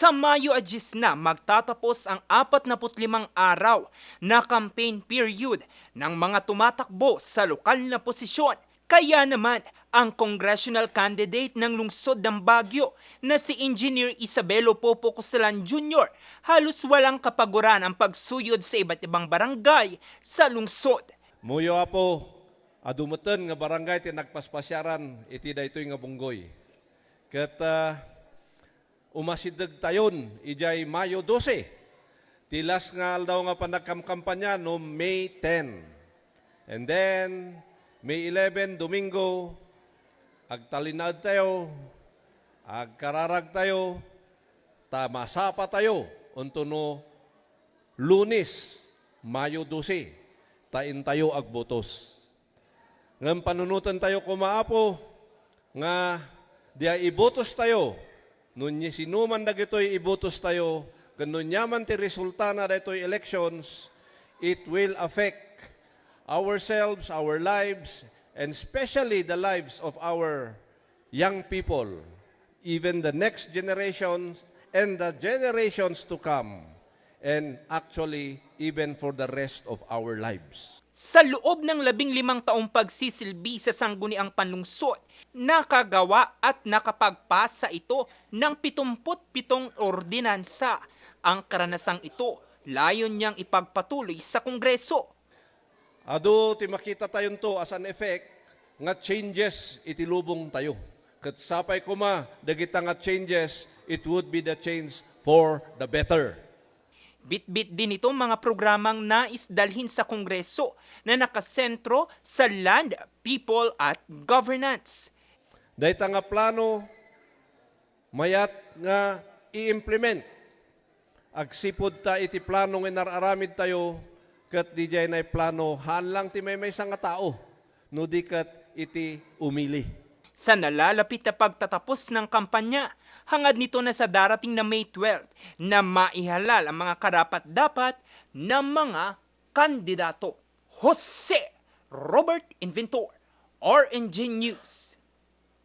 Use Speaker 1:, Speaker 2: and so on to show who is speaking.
Speaker 1: Sa Mayo Agis na magtatapos ang 45 araw na campaign period ng mga tumatakbo sa lokal na posisyon. Kaya naman, ang congressional candidate ng lungsod ng Baguio na si Engineer Isabelo Popo Cosalan Jr. halos walang kapaguran ang pagsuyod sa iba't ibang barangay sa lungsod.
Speaker 2: Muyo apo, adumutan nga barangay ti nagpaspasyaran iti daytoy nga bunggoy. Ket uh, umasideg tayon ijay Mayo 12. Tilas nga aldaw nga panagkamkampanya no May 10. And then May 11 Domingo agtalinad tayo, agkararag tayo, tamasapa tayo unto no Lunes, Mayo 12 tain tayo agbotos. Ngam panunutan tayo kumaapo, nga diya ibotos tayo, nun ni sinuman na gito'y ibotos tayo, ganun yaman ti resulta na dito'y elections, it will affect ourselves, our lives, and especially the lives of our young people, even the next generations and the generations to come, and actually even for the rest of our lives.
Speaker 1: Sa loob ng labing limang taong pagsisilbi sa sangguniang panlungsod, nakagawa at nakapagpasa ito ng 77 ordinansa. Ang karanasang ito, layon niyang ipagpatuloy sa Kongreso.
Speaker 2: Ado ti makita tayon to as an effect nga changes itilubong tayo. Kat sapay kuma dagita nga changes, it would be the change for the better.
Speaker 1: Bit-bit din itong mga programang nais dalhin sa Kongreso na nakasentro sa land, people at governance.
Speaker 2: Dahita nga plano mayat nga i-implement. Agsipod ta iti plano nga nararamid tayo kat di jay na plano hanlang ti may may nga tao no di kat iti umili.
Speaker 1: Sa nalalapit na pagtatapos ng kampanya, hangad nito na sa darating na May 12 na maihalal ang mga karapat-dapat ng mga kandidato. Jose Robert Inventor, RNG News.